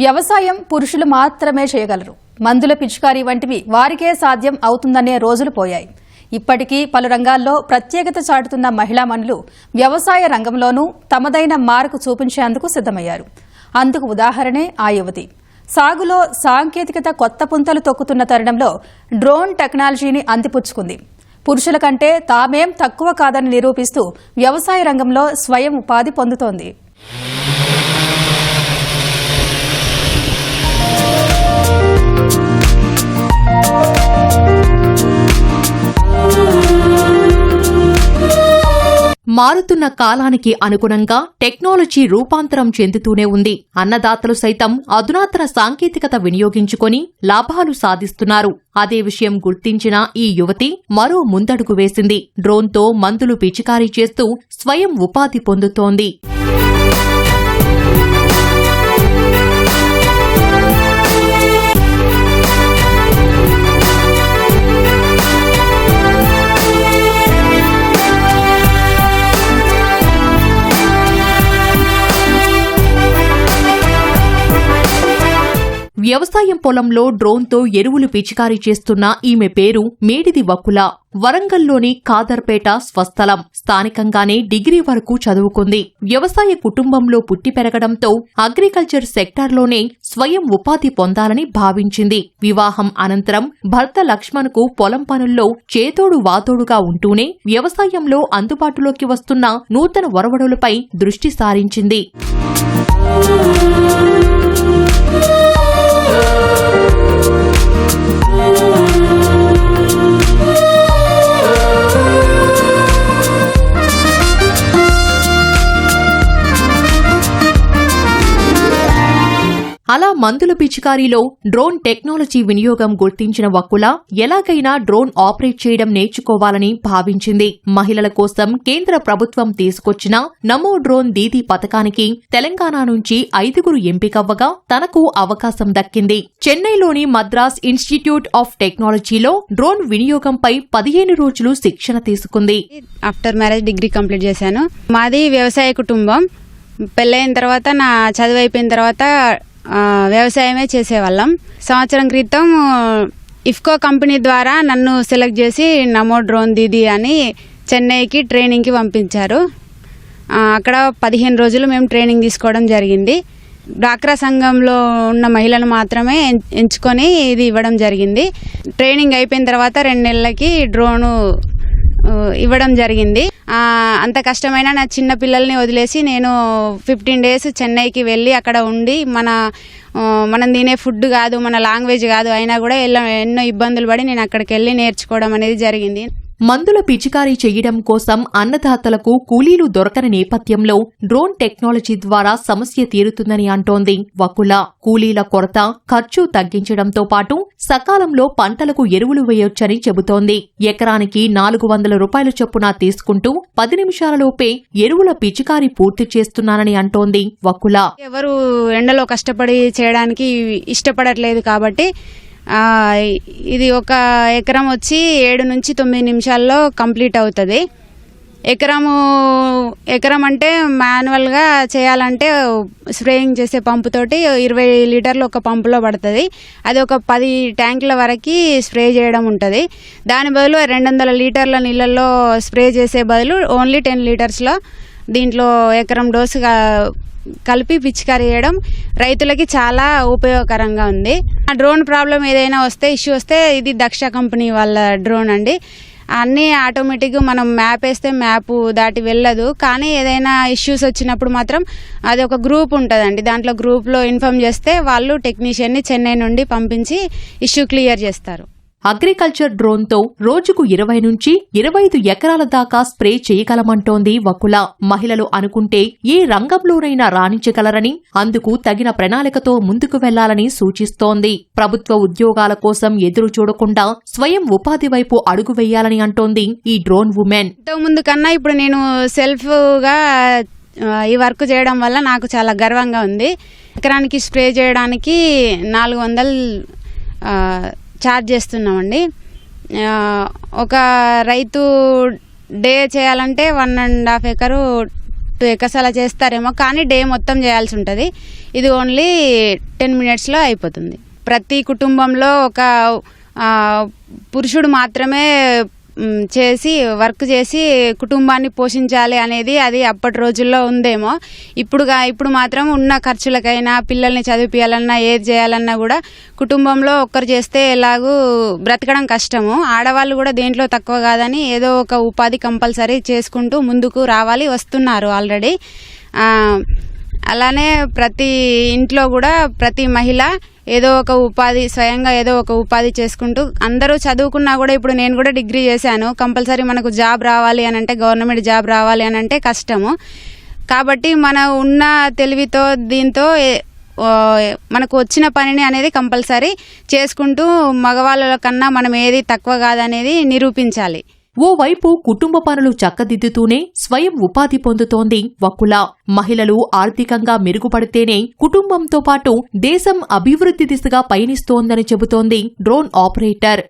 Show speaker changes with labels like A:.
A: వ్యవసాయం పురుషులు మాత్రమే చేయగలరు. మందుల పిచికారీ వంటివి వారికే సాధ్యం అవుతుందనే రోజులు పోయాయి. ఇప్పటికీ పలు రంగాల్లో ప్రత్యేకత చాటుతున్న మహిళా మనులు వ్యవసాయ రంగంలోనూ తమదైన మార్కు చూపించేందుకు సిద్దమయ్యారు అందుకు ఉదాహరణే ఆ యువతి. సాగులో సాంకేతికత కొత్త పుంతలు తొక్కుతున్న తరుణంలో డ్రోన్ టెక్నాలజీని అందిపుచ్చుకుంది. పురుషుల కంటే తామేం తక్కువ కాదని నిరూపిస్తూ వ్యవసాయ రంగంలో స్వయం ఉపాధి పొందుతోంది.
B: మారుతున్న కాలానికి అనుగుణంగా టెక్నాలజీ రూపాంతరం చెందుతూనే ఉంది. అన్నదాతలు సైతం అధునాతన సాంకేతికత వినియోగించుకొని లాభాలు సాధిస్తున్నారు. అదే విషయం గుర్తించిన ఈ యువతి మరో ముందడుగు వేసింది. డ్రోన్తో మందులు పిచికారీ చేస్తూ స్వయం ఉపాధి పొందుతోంది. వ్యవసాయం పొలంలో డ్రోన్తో ఎరువులు పిచికారీ చేస్తున్న ఈమె పేరు మేడిది వకుల. వరంగల్లోని ఖాదర్పేట స్వస్థలం. స్థానికంగానే డిగ్రీ వరకు చదువుకుంది. వ్యవసాయ కుటుంబంలో పుట్టి పెరగడంతో అగ్రికల్చర్ సెక్టార్లోనే స్వయం ఉపాధి పొందాలని భావించింది. వివాహం అనంతరం భర్త లక్ష్మణ్కు పొలం పనుల్లో చేతోడు వాతోడుగా ఉంటూనే వ్యవసాయంలో అందుబాటులోకి వస్తున్న నూతన ఒరవడులపై దృష్టి సారించింది. మందుల పిచికారీలో డ్రోన్ టెక్నాలజీ వినియోగం గుర్తించిన వక్కుల ఎలాగైనా డ్రోన్ ఆపరేట్ చేయడం నేర్చుకోవాలని భావించింది. మహిళల కోసం కేంద్ర ప్రభుత్వం తీసుకొచ్చిన నమో డ్రోన్ దీదీ పథకానికి తెలంగాణ నుంచి ఐదుగురు ఎంపికవ్వగా తనకు అవకాశం దక్కింది. చెన్నైలోని మద్రాస్ ఇన్స్టిట్యూట్ ఆఫ్ టెక్నాలజీలో డ్రోన్ వినియోగంపై పదిహేను రోజులు శిక్షణ తీసుకుంది.
C: ఆఫ్టర్ మ్యారేజ్ డిగ్రీ కంప్లీట్ చేశాను. మాది వ్యవసాయ కుటుంబం. పెళ్ళైన తర్వాత నా చదువు అయిపోయిన తర్వాత వ్యవసాయమే చేసేవాళ్ళం. సంవత్సరం క్రితం ఇఫ్కో కంపెనీ ద్వారా నన్ను సెలెక్ట్ చేసి నమో డ్రోన్ దీది అని చెన్నైకి ట్రైనింగ్కి పంపించారు. అక్కడ పదిహేను రోజులు మేము ట్రైనింగ్ తీసుకోవడం జరిగింది. డ్వాక్రా సంఘంలో ఉన్న మహిళను మాత్రమే ఎం- ఎంచుకొని ఇది ఇవ్వడం జరిగింది. ట్రైనింగ్ అయిపోయిన తర్వాత రెండు నెలలకి డ్రోను ఇవ్వడం జరిగింది. అంత కష్టమైన నా చిన్న పిల్లల్ని వదిలేసి నేను ఫిఫ్టీన్ డేస్ చెన్నైకి వెళ్ళి అక్కడ ఉండి మన మనం తినే ఫుడ్ కాదు మన లాంగ్వేజ్ కాదు అయినా కూడా ఎన్నో ఇబ్బందులు పడి నేను అక్కడికి వెళ్ళి నేర్చుకోవడం అనేది జరిగింది.
B: మందుల పిచికారీ చేయడం కోసం అన్నదాతలకు కూలీలు దొరకని నేపథ్యంలో డ్రోన్ టెక్నాలజీ ద్వారా సమస్య తీరుతుందని అంటోంది. వకుల కూలీల కొరత ఖర్చు తగ్గించడంతో పాటు సకాలంలో పంటలకు ఎరువులు వేయొచ్చని చెబుతోంది. ఎకరానికి నాలుగు వందల రూపాయల చొప్పున తీసుకుంటూ పది నిమిషాలలోపే ఎరువుల పిచికారీ పూర్తి చేస్తున్నానని అంటోంది. వకుల
C: ఎవరు ఎండలో కష్టపడి చేయడానికి ఇష్టపడట్లేదు కాబట్టి ఇది ఒక ఎకరం వచ్చి ఏడు నుంచి తొమ్మిది నిమిషాల్లో కంప్లీట్ అవుతుంది. ఎకరము ఎకరం అంటే మాన్యువల్గా చేయాలంటే స్ప్రేయింగ్ చేసే పంపుతోటి ఇరవై లీటర్లు ఒక పంపులో పడుతుంది. అది ఒక పది ట్యాంకుల వరకు స్ప్రే చేయడం ఉంటుంది. దాని బదులు రెండు వందల లీటర్ల నీళ్ళల్లో స్ప్రే చేసే బదులు ఓన్లీ టెన్ లీటర్స్లో దీంట్లో ఎకరం డోసుగా కలిపి పిచికారీ చేయడం రైతులకి చాలా ఉపయోగకరంగా ఉంది. డ్రోన్ ప్రాబ్లం ఏదైనా వస్తే ఇష్యూ వస్తే ఇది దక్ష కంపెనీ వాళ్ళ డ్రోన్ అండి. అన్నీ ఆటోమేటిక్గా మనం మ్యాప్ వేస్తే మ్యాప్ దాటి వెళ్ళదు. కానీ ఏదైనా ఇష్యూస్ వచ్చినప్పుడు మాత్రం అది ఒక గ్రూప్ ఉంటుందండి. దాంట్లో గ్రూప్లో ఇన్ఫామ్ చేస్తే వాళ్ళు టెక్నీషియన్ని చెన్నై నుండి పంపించి ఇష్యూ క్లియర్ చేస్తారు.
B: అగ్రికల్చర్ డ్రోన్తో రోజుకు ఇరవై నుంచి ఇరవై ఐదు ఎకరాల దాకా స్ప్రే చేయగలమంటోంది వకుల. మహిళలు అనుకుంటే ఏ రంగంలోనైనా రాణించగలరని అందుకు తగిన ప్రణాళికతో ముందుకు వెళ్ళాలని సూచిస్తోంది. ప్రభుత్వ ఉద్యోగాల కోసం ఎదురు చూడకుండా స్వయం ఉపాధి వైపు అడుగు వేయాలని అంటోంది ఈ డ్రోన్ ఉమెన్.
C: ముందు కన్నా ఇప్పుడు నేను సెల్ఫ్గా గా ఈ వర్క్ చేయడం వల్ల నాకు చాలా గర్వంగా ఉంది. ఎకరానికి స్ప్రే చేయడానికి నాలుగు వందలు ఛార్జ్ చేస్తున్నామండి. ఒక రైతు డే చేయాలంటే one and half acre two acres అలా చేస్తారేమో కానీ డే మొత్తం చేయాల్సి ఉంటుంది. ఇది ఓన్లీ టెన్ మినిట్స్లో అయిపోతుంది. ప్రతి కుటుంబంలో ఒక పురుషుడు మాత్రమే చేసి వర్క్ చేసి కుటుంబాన్ని పోషించాలి అనేది అది అప్పటి రోజుల్లో ఉందేమో. ఇప్పుడుగా ఇప్పుడు మాత్రం ఉన్న ఖర్చులకైనా పిల్లల్ని చదివిపించాలన్నా ఏది చేయాలన్నా కూడా కుటుంబంలో ఒక్కరు చేస్తే ఎలాగూ బ్రతకడం కష్టము. ఆడవాళ్ళు కూడా దేంట్లో తక్కువ కాదని ఏదో ఒక ఉపాధి కంపల్సరీ చేసుకుంటూ ముందుకు రావాలి వస్తున్నారు ఆల్రెడీ. అలానే ప్రతి ఇంట్లో కూడా ప్రతి మహిళ ఏదో ఒక ఉపాధి స్వయంగా ఏదో ఒక ఉపాధి చేసుకుంటూ అందరూ చదువుకున్నా కూడా ఇప్పుడు నేను కూడా డిగ్రీ చేశాను. కంపల్సరీ మనకు జాబ్ రావాలి అని అంటే గవర్నమెంట్ జాబ్ రావాలి అని అంటే కష్టము. కాబట్టి మన ఉన్న తెలివితో దీంతో మనకు వచ్చిన పనిని అనేది కంపల్సరీ చేసుకుంటూ మగవాళ్ళ కన్నా మనం ఏది తక్కువ కాదనేది నిరూపించాలి.
B: ఓవైపు కుటుంబ పనులు చక్కదిద్దుతూనే స్వయం ఉపాధి పొందుతోంది వకుల. మహిళలు ఆర్థికంగా మెరుగుపడితేనే కుటుంబంతో పాటు దేశం అభివృద్ధి దిశగా పయనిస్తోందని చెబుతోంది డ్రోన్ ఆపరేటర్.